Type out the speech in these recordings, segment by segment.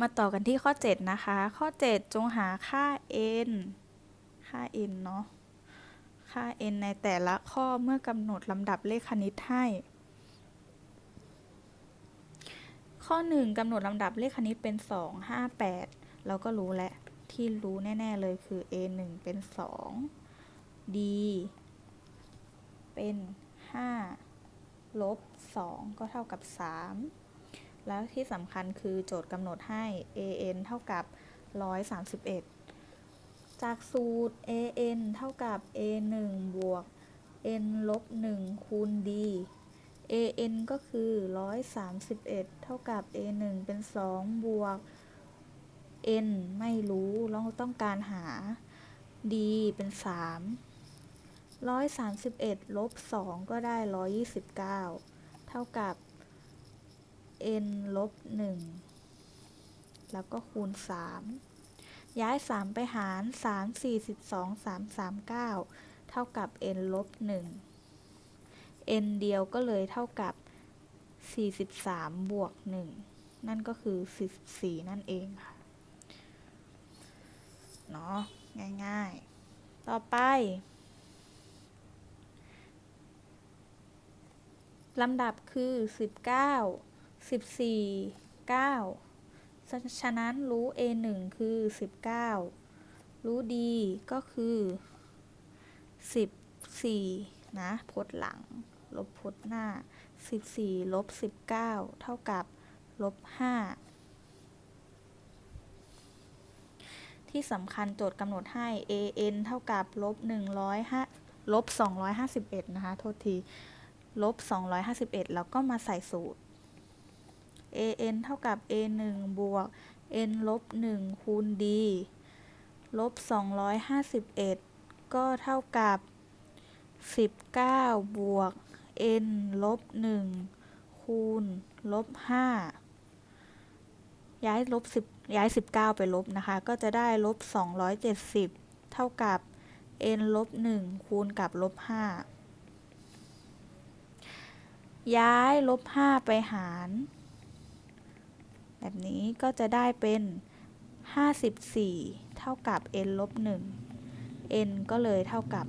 มาต่อกันที่ข้อ 7 นะคะ ข้อ 7 จงหาค่า n ค่า n เนาะ ค่า n ในแต่ละข้อเมื่อกำหนดลำดับเลขคณิตให้ ข้อ 1กำหนดลำดับเลขคณิตเป็น 2 5 8 เราก็รู้แล้ว ที่รู้แน่ ๆ เลยคือ a 1 เป็น 2 d เป็น 5 ลบ 2 ก็เท่ากับ 3 แล้วที่สำคัญคือโจทย์กำหนดให้ an เท่ากับ 131 จากสูตร an เท่ากับ a 1บวก n ลบ1คูณ d an ก็คือ 131 เท่ากับ a 1เป็น 2 บวก n ไม่รู้เราต้องการหา d เป็น 3 131 ลบ 2 ก็ได้ 129 เท่ากับ n ลบ1แล้วก็คูณ 3 ย้าย 3 ไปหาร 3 4 12 3 3 9 เท่ากับ n ลบ1 n เดียวก็เลยเท่ากับ 43 บวก 1 นั่นก็คือ 44 นั่นเองค่ะ เนาะง่ายๆ ต่อไปลำดับคือ 19 14 9ฉะฉะนั้นรู้ a 1คือ 19 รู้ d ก็คือ 14 นะ พจน์หลัง ลบพจน์หน้า 14 ลบ 19 เท่ากับ ลบ 5ที่สำคัญโจทย์กำหนดให้ an เท่ากับลบ105ลบ251 นะคะ โทษที ลบ 251 แล้วก็มาใส่สูตร an เท่ากับ a 1บวก n ลบ1คูณ d ลบ 251 ก็เท่ากับ 19 บวก n ลบ 1 คูณ ลบ 5 ย้ายลบ 10 ย้าย 19 ไปลบนะคะ ก็จะได้ลบ 270 เท่ากับ n ลบ 1 คูณกับลบ 5 ย้ายลบ 5 ไปหาร แบบนี้ก็จะได้เป็น 54 เท่ากับ n ลบ1 n ก็เลยเท่ากับ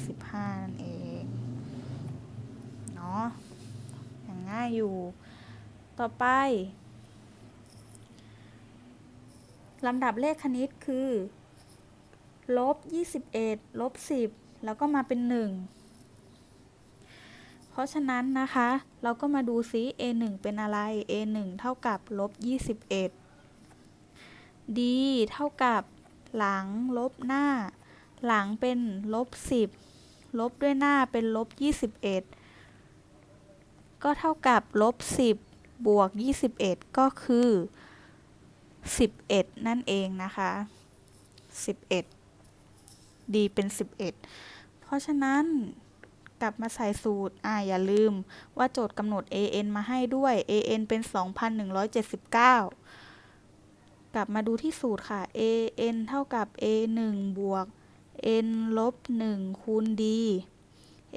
55 นั่นเอง เนาะอย่างง่ายอยู่ ต่อไปลำดับเลขคณิตคือ ลบ 21 ลบ 10 แล้วก็มาเป็น 1 เพราะฉะนั้นนะคะ เราก็มาดูซิ a 1เป็นอะไร a 1เท่ากับลบ21 d เท่ากับหลังลบหน้า หลังเป็นลบ10 ลบด้วยหน้าเป็นลบ21 ก็เท่ากับลบ10 บวก 21 ก็คือ 11 นั่นเองนะคะ 11 d เป็น 11 เพราะฉะนั้น กลับมาใส่สูตร อ่าอย่าลืมว่าโจทย์กำหนด an มาให้ด้วย an เป็น 2,179 กลับมาดูที่สูตรค่ะ an เท่ากับ a 1บวก n ลบ1คูณ d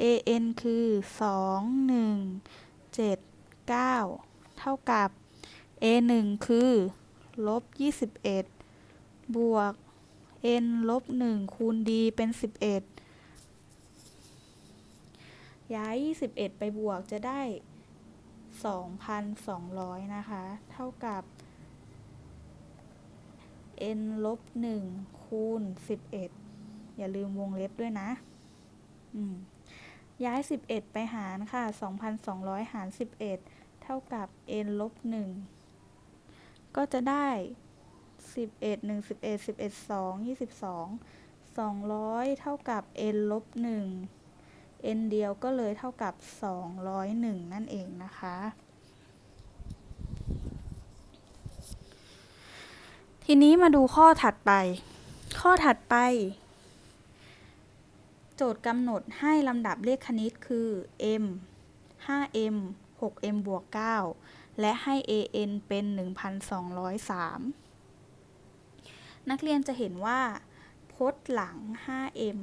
an คือ 2 1 7 9 เท่ากับ a 1คือ ลบ 21 บวก n ลบ 1 คูณ d เป็น 11 ย้าย 21 ไปบวกจะได้ 2,200 นะคะ เท่ากับ n ลบ1คูณ 11 อย่าลืมวงเล็บด้วยนะย้าย 11 ไปหารค่ะ 2,200 หาร 11 เท่ากับ n ลบ1ก็จะได้ 11 1 11 11 2 22 200 เท่ากับ n ลบ1 n เดียวก็เลยเท่ากับ 201 นั่นเองนะคะ ทีนี้มาดูข้อถัดไป ข้อถัดไป โจทย์กำหนดให้ลำดับเลขคณิตคือ m 5m 6m บวก 9 และให้ an เป็น 1,203 นักเรียนจะเห็นว่าพจน์หลัง 5m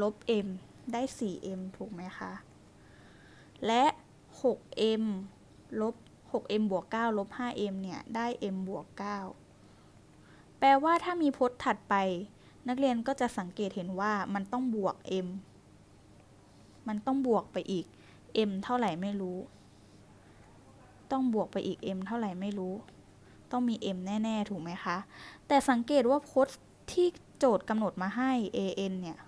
ลบ m ได้ 4m ถูกไหมคะ และ 6m ลบ 6m บวก 9 ลบ 5m เนี่ย ได้ m บวก 9 แปลว่าถ้ามีพจน์ถัดไป นักเรียนก็จะสังเกตเห็นว่ามันต้องบวก m มันต้องบวกไปอีก m เท่าไหร่ไม่รู้ ต้องบวกไปอีก m เท่าไหร่ไม่รู้ ต้องมี m แน่ ๆ ถูกไหมคะ แต่สังเกตว่าพจน์ที่โจทย์กำหนดมาให้ an เนี่ย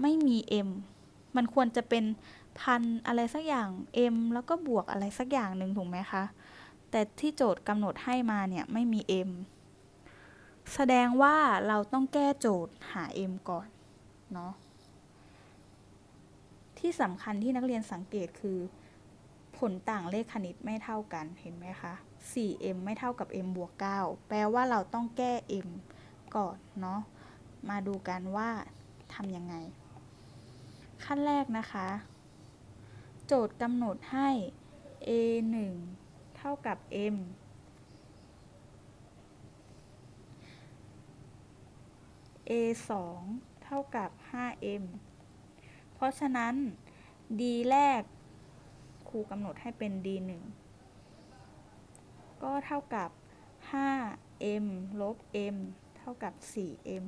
ไม่มี m มันควรจะเป็นพันอะไรสักอย่าง m แล้วก็บวกอะไรสักอย่างหนึ่งถูกไหมคะ แต่ที่โจทย์กำหนดให้มาเนี่ยไม่มี m แสดงว่าเราต้องแก้โจทย์หา m ก่อนเนาะ ที่สำคัญที่นักเรียนสังเกตคือผลต่างเลขคณิตไม่เท่ากันเห็นไหมคะ 4m ไม่เท่ากับ m บวก 9 แปลว่าเราต้องแก้ m ก่อนเนาะ มาดูกันว่าทำยังไง ขั้นแรกนะคะ โจทย์กำหนดให้ a 1เท่ากับ m a 2เท่ากับ 5m เพราะฉะนั้น d แรก ครูกำหนดให้เป็น d 1ก็เท่ากับ 5m ลบ m เท่ากับ 4m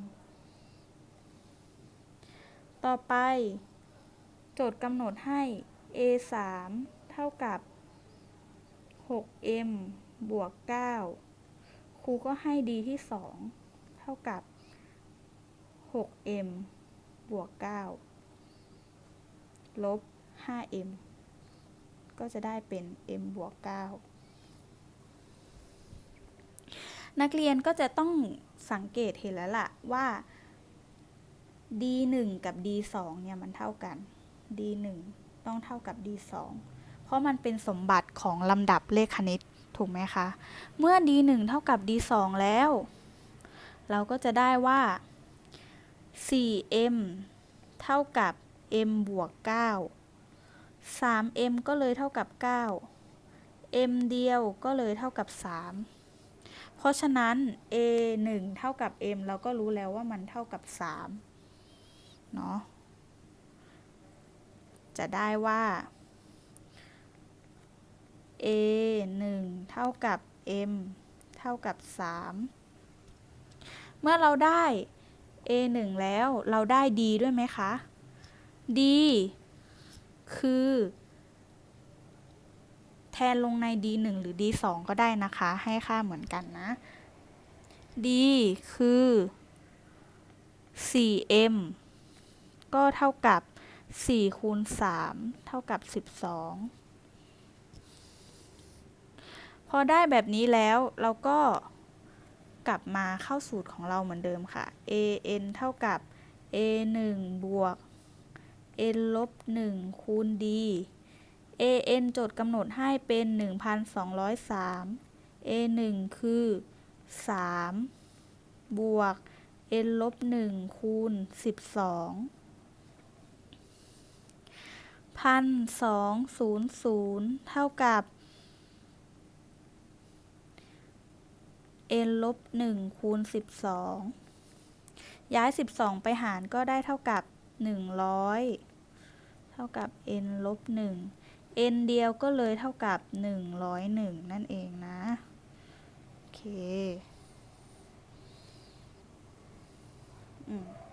ต่อไป โจทย์กำหนดให้ a 3เท่ากับ 6m บวก 9 ครูก็ให้ d ที่ 2 เท่ากับ 6m บวก 9 ลบ 5m ก็จะได้เป็น m บวก 9 นักเรียนก็จะต้องสังเกตเห็นแล้วล่ะว่า d 1กับ d 2เนี่ยมันเท่ากัน d 1 ต้องเท่ากับ d 2 เพราะมันเป็นสมบัติของลำดับเลขคณิตถูกไหมคะ เมื่อ d 1 เท่ากับ d 2 แล้ว เราก็จะได้ว่า 4m เท่ากับ m บวก 9 3m ก็เลยเท่ากับ 9 m เดียวก็เลยเท่ากับ 3 เพราะฉะนั้น a 1 เท่ากับ m เราก็รู้แล้วว่ามันเท่ากับ 3 เนาะ จะได้ว่า a 1 เท่ากับ m เท่ากับ 3 เมื่อเราได้ a 1แล้วเราได้ d ด้วยไหมคะ d คือแทนลงใน d 1หรือ d 2ก็ได้นะคะ ให้ค่าเหมือนกันนะ d คือ 4m ก็เท่ากับ 4คูณ3เท่ากับ12พอได้แบบนี้แล้วเราก็กลับมาเข้าสูตรของเราเหมือนเดิมค่ะ an เท่ากับ a 1บวก n ลบ1คูณ d an โจทย์กำหนดให้เป็น 1,203 a 1คือ 3 บวก n ลบ1คูณ 12 พันสองศูนย์ศูนย์เท่ากับ n ลบหนึ่งคูณสิบสองย้ายสิบสองไปหารก็ได้เท่ากับหนึ่งร้อยเท่ากับ n ลบหนึ่ง n เดียวก็เลยเท่ากับหนึ่งร้อยหนึ่งนั่นเองนะ โอเค อืม